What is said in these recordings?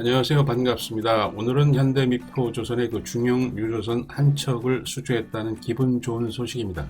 안녕하세요. 반갑습니다. 오늘은 현대미프로 조선의 그 중형 유조선 한 척을 수주했다는 기분 좋은 소식입니다.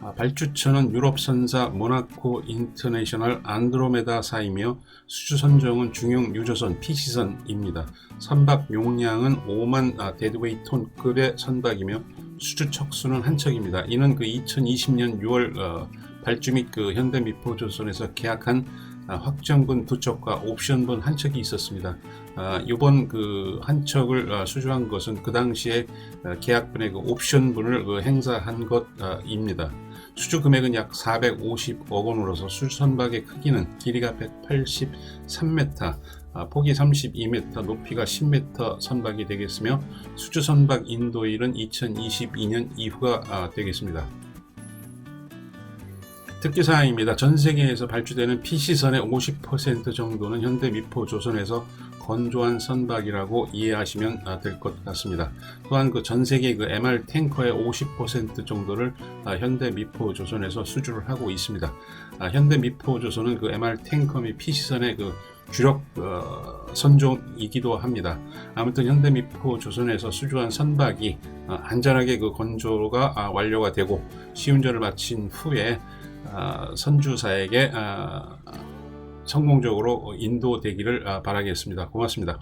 아, 발주처는 유럽 선사 모나코 인터내셔널 안드로메다사이며 수주 선정은 중형 유조선 PC선입니다. 선박 용량은 5만 아, 데드웨이 톤급의 선박이며 수주 척수는 한 척입니다. 이는 그 2020년 6월 어, 발주 및 그 현대미프로조선에서 계약한 아, 확정분 두 척과 옵션분 한 척이 있었습니다. 아, 이번 그 한 척을 아, 수주한 것은 그 당시에 아, 계약분의 그 옵션분을 그 행사한 것입니다. 수주 금액은 약 450억 원으로서 수주 선박의 크기는 길이가 183m, 아, 폭이 32m, 높이가 10m 선박이 되겠으며 수주 선박 인도일은 2022년 이후가 아, 되겠습니다. 특기사항입니다. 전 세계에서 발주되는 PC선의 50% 정도는 현대 미포 조선에서 건조한 선박이라고 이해하시면 아, 될것 같습니다. 또한 그 전 세계 그 MR 탱커의 50% 정도를 아, 현대 미포 조선에서 수주를 하고 있습니다. 아, 현대 미포 조선은 그 MR 탱커 및 PC선의 그 주력 어, 선종이기도 합니다. 아무튼 현대 미포 조선에서 수주한 선박이 아, 안전하게 그 건조가 아, 완료가 되고 시운전을 마친 후에 아, 선주사에게 아, 성공적으로 인도되기를 아, 바라겠습니다. 고맙습니다.